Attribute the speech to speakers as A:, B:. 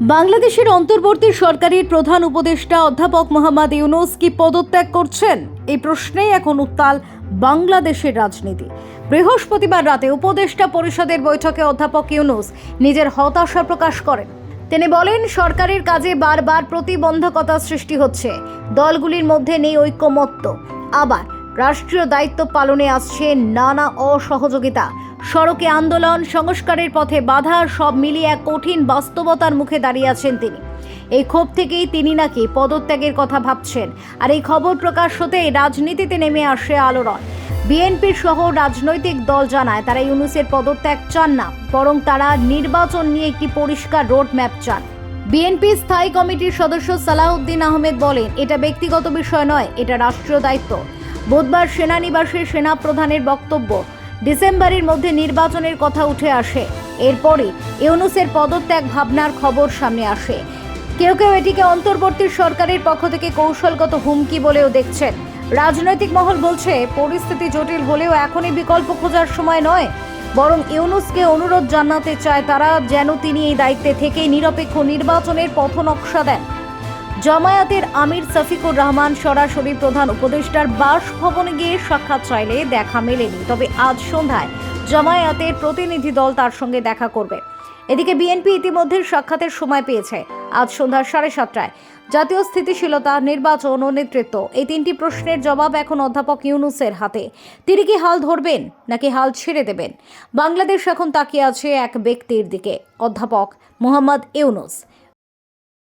A: বাংলাদেশের অন্তর্বর্তী সরকারের প্রধান উপদেষ্টা অধ্যাপক মোহাম্মদ ইউনুস কি পদত্যাগ করছেন? এই প্রশ্নেই এখন উত্তাল বাংলাদেশের রাজনীতি। বৃহস্পতিবার রাতে উপদেষ্টা পরিষদের বৈঠকে অধ্যাপক ইউনুস নিজের হতাশা প্রকাশ করেন। তিনি বলেন, সরকারের কাজে বারবার প্রতিবন্ধকতা সৃষ্টি হচ্ছে। দলগুলির মধ্যে নেই ঐক্যমত্য আবার রাষ্ট্রীয় দায়িত্ব পালনে আসছে নানা অসহযোগিতা। সড়কে আন্দোলন, সংস্কারের পথে বাধা, সব মিলিয়ে এক কঠিন বাস্তবতার মুখে দাঁড়িয়ে আছেন তিনি। এই ক্ষোভ থেকেই তিনি নাকি পদত্যাগের কথা ভাবছেন। আর এই খবর প্রকাশ হতেই রাজনীতিতে নেমে আসে আলোড়ন। বিএনপির সহ রাজনৈতিক দল জানায় তারা ইউনুসের পদত্যাগ চান না, বরং তারা নির্বাচন নিয়ে একটি পরিষ্কার রোড ম্যাপ চান। বিএনপি স্থায়ী কমিটির সদস্য সালাউদ্দিন আহমেদ বলেন, এটা ব্যক্তিগত বিষয় নয়, এটা রাষ্ট্রীয় দায়িত্ব। বুধবার সেনানিবাসে সেনা প্রধানের বক্তব্য। ডিসেম্বরের মধ্যে নির্বাচনের কথা উঠে আসে। এরপরই ইউনুসের পদত্যাগ ভাবনার খবর সামনে আসে। কেউ কেউ এটিকে অন্তর্বর্তী সরকারের পক্ষ থেকে কৌশলগত হুমকি বলেও দেখছেন। রাজনৈতিক মহল বলছে, পরিস্থিতি জটিল হলেও এখনই বিকল্প খোঁজার সময় নয়। বরং ইউনুসকে অনুরোধ জানাতে চায় তারা, যেন তিনি এই দায়িত্বে থেকে নিরপেক্ষ নির্বাচনের পথনকশা দেন। জামায়াতের আমির সফিকুর রহমান সরাসরি প্রধান উপদেষ্টার বাসভবনে গিয়ে সাক্ষাৎ চাইলে দেখা মেলেনি। তবে আজ সন্ধ্যায় জামায়াতের প্রতিনিধি দল তার সঙ্গে দেখা করবে। এদিকে বিএনপি ইতিমধ্যে সাক্ষাতের সময় পেয়েছে। আজ সন্ধ্যা সাড়ে সাতটায়। জাতীয় স্থিতিশীলতা, নির্বাচন ও নেতৃত্ব এই তিনটি প্রশ্নের জবাব এখন অধ্যাপক ইউনুসের হাতে। তিনি কি হাল ধরবেন, নাকি হাল ছেড়ে দেবেন? বাংলাদেশ এখন তাকিয়ে আছে এক ব্যক্তির দিকে। অধ্যাপক মোহাম্মদ ইউনুস।